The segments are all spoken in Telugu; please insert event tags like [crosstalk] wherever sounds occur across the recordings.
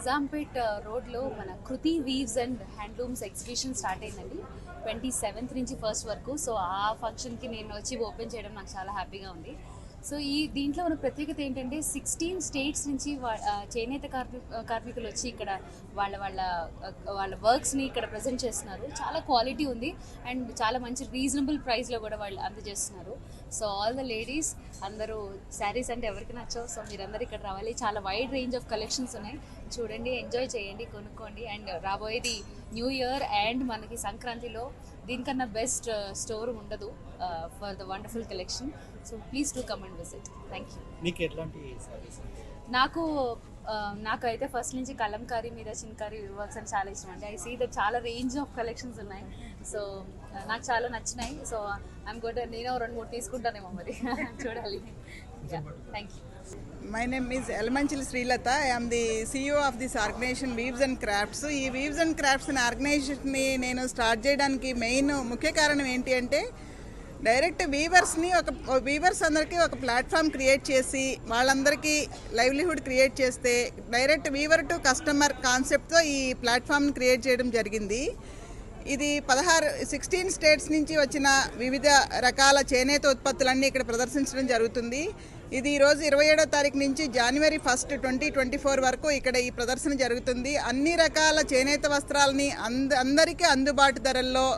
నిజాంపేట్ రోడ్లో మన Kruthi weaves and handlooms exhibition start అయిందండి. ట్వంటీ సెవెంత్ నుంచి ఫస్ట్ వరకు. సో ఆ ఫంక్షన్కి నేను వచ్చి ఓపెన్ చేయడం నాకు చాలా హ్యాపీగా ఉంది. సో ఈ దీంట్లో ఉన్న ప్రత్యేకత ఏంటంటే సిక్స్టీన్ స్టేట్స్ నుంచి వా- చేనేత కార్మి కార్మికులు వచ్చి ఇక్కడ వాళ్ళ వాళ్ళ వాళ్ళ వర్క్స్ని ఇక్కడ ప్రజెంట్ చేస్తున్నారు. చాలా క్వాలిటీ ఉంది అండ్ చాలా మంచి రీజనబుల్ ప్రైస్లో కూడా వాళ్ళు అందజేస్తున్నారు. సో ఆల్ ద లేడీస్ అందరూ శారీస్ అంటే ఎవరికి నచ్చవు. సో మీరందరూ ఇక్కడ రావాలి. చాలా వైడ్ రేంజ్ ఆఫ్ కలెక్షన్స్ ఉన్నాయి. చూడండి ఎంజాయ్ చేయండి కొనుక్కోండి. అండ్ రాబోయేది న్యూ ఇయర్ అండ్ మనకి సంక్రాంతిలో దీనికన్నా బెస్ట్ స్టోర్ ఉండదు for the wonderful collection so please to come and visit thank you నీకు ఎట్లాంటి నాకైతే ఫస్ట్ నుంచి కలంకారీ మీద చిన్కారీ వర్క్స్ అని చాలా ఇష్టం అండి. ఐ సీ ద చాలా రేంజ్ ఆఫ్ కలెక్షన్స్ ఉన్నాయి. సో నాకు చాలా నచ్చినాయి. సో ఐమ్ గుడ్ నేను రెండు మూడు తీసుకుంటానేమో మరి. [laughs] చూడాలి. Thank you my name is Elamanchili Srilatha I'm the CEO of this organization weaves and crafts ఈ వీవ్స్ అండ్ క్రాఫ్ట్స్ అనే ఆర్గనైజేషన్ని నేను స్టార్ట్ చేయడానికి మెయిన్ ముఖ్య కారణం ఏంటి అంటే డైరెక్ట్ వీవర్స్ని ఒక వీవర్స్ అందరికీ ఒక ప్లాట్ఫామ్ క్రియేట్ చేసి వాళ్ళందరికీ లైవ్లీహుడ్ క్రియేట్ చేస్తే డైరెక్ట్ వీవర్ టు కస్టమర్ కాన్సెప్ట్తో ఈ ప్లాట్ఫామ్ని క్రియేట్ చేయడం జరిగింది. ఇది పదహారు సిక్స్టీన్ స్టేట్స్ నుంచి వచ్చిన వివిధ రకాల చేనేత ఉత్పత్తులన్నీ ఇక్కడ ప్రదర్శించడం జరుగుతుంది. ఇది ఈరోజు ఇరవై ఏడో తారీఖు నుంచి January first twenty twenty four వరకు ఇక్కడ ఈ ప్రదర్శన జరుగుతుంది. అన్ని రకాల చేనేత వస్త్రాలని అంద అందరికీ అందుబాటు ధరల్లో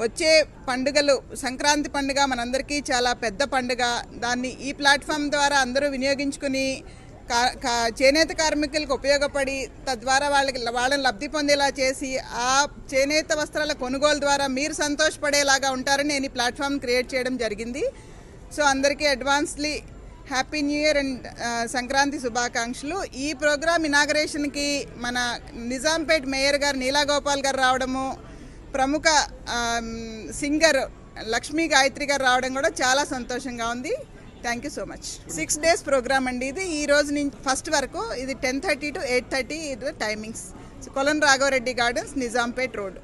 వచ్చే పండుగలు సంక్రాంతి పండుగ మనందరికీ చాలా పెద్ద పండుగ. దాన్ని ఈ ప్లాట్ఫామ్ ద్వారా అందరూ వినియోగించుకుని కా- కా- చేనేత కార్మికులకు ఉపయోగపడి తద్వారా వాళ్ళకి వాళ్ళని లబ్ధి పొందేలా చేసి ఆ చేనేత వస్త్రాల కొనుగోలు ద్వారా మీరు సంతోషపడేలాగా ఉంటారని నేను ఈ ప్లాట్ఫామ్ క్రియేట్ చేయడం జరిగింది. సో అందరికీ advancely happy new year and Sankranti శుభాకాంక్షలు. ఈ ప్రోగ్రామ్ ఇనాగరేషన్కి మన నిజాంపేట్ మేయర్ గారు నీలా గోపాల్ గారు రావడము ప్రముఖ సింగర్ లక్ష్మీ గాయత్రి గారు రావడం కూడా చాలా సంతోషంగా ఉంది. Thank you so much six days programme అండి ఇది. ఈ రోజు నుంచి ఫస్ట్ వరకు ఇది ten thirty to eight thirty ఇది timings Kolan Raghava Reddy gardens Nizampet road